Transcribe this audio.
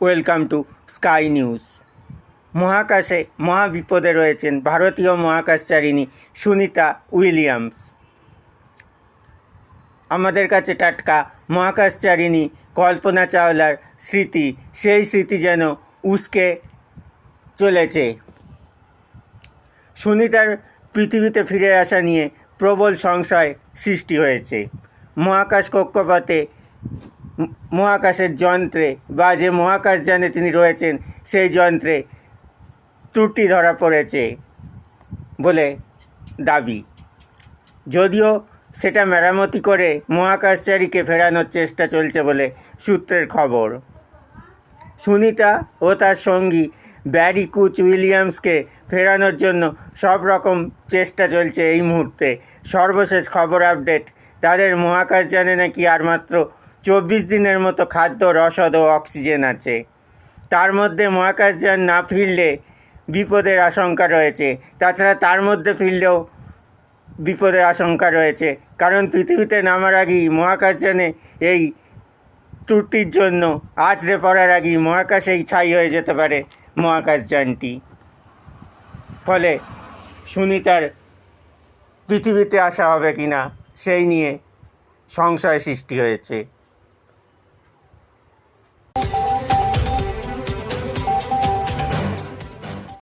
Welcome to sky news. মহাকাশে মহাবিপদে রয়েছেন ভারতীয় মহাকাশচারিণী সুনিতা উইলিয়ামস। আমাদের কাছে টাটকা মহাকাশচারিণী কল্পনা চাওলার স্মৃতি, সেই স্মৃতি যেন উস্কে চলেছে। সুনিতার পৃথিবীতে ফিরে আসা নিয়ে প্রবল সংশয় সৃষ্টি হয়েছে। মহাকাশ কক্ষপথে মহাকাশের যন্ত্রে বা যে মহাকাশযানে তিনি রয়েছেন, সেই যন্ত্রে ত্রুটি ধরা পড়েছে বলে দাবি। যদিও সেটা মেরামতি করে মহাকাশচারীকে ফেরানোর চেষ্টা চলছে বলে সূত্রের খবর। সুনিতা ও তার সঙ্গী ব্যারি কুচ উইলিয়ামসকে ফেরানোর জন্য সব রকম চেষ্টা চলছে এই মুহূর্তে। সর্বশেষ খবর আপডেট, তাদের মহাকাশযানে নাকি আর মাত্র চব্বিশ দিনের মতো খাদ্য, রসদ ও অক্সিজেন আছে। তার মধ্যে মহাকাশযান না ফিরলে বিপদের আশঙ্কা রয়েছে। তাছাড়া তার মধ্যে ফিরলেও বিপদের আশঙ্কা রয়েছে। কারণ পৃথিবীতে নামার আগেই মহাকাশযানে এই ত্রুটির জন্য আছড়ে পড়ার আগেই মহাকাশেই ছাই হয়ে যেতে পারে মহাকাশযানটি। ফলে সুনিতার পৃথিবীতে আসা হবে কি না সেই নিয়ে সংশয় সৃষ্টি হয়েছে।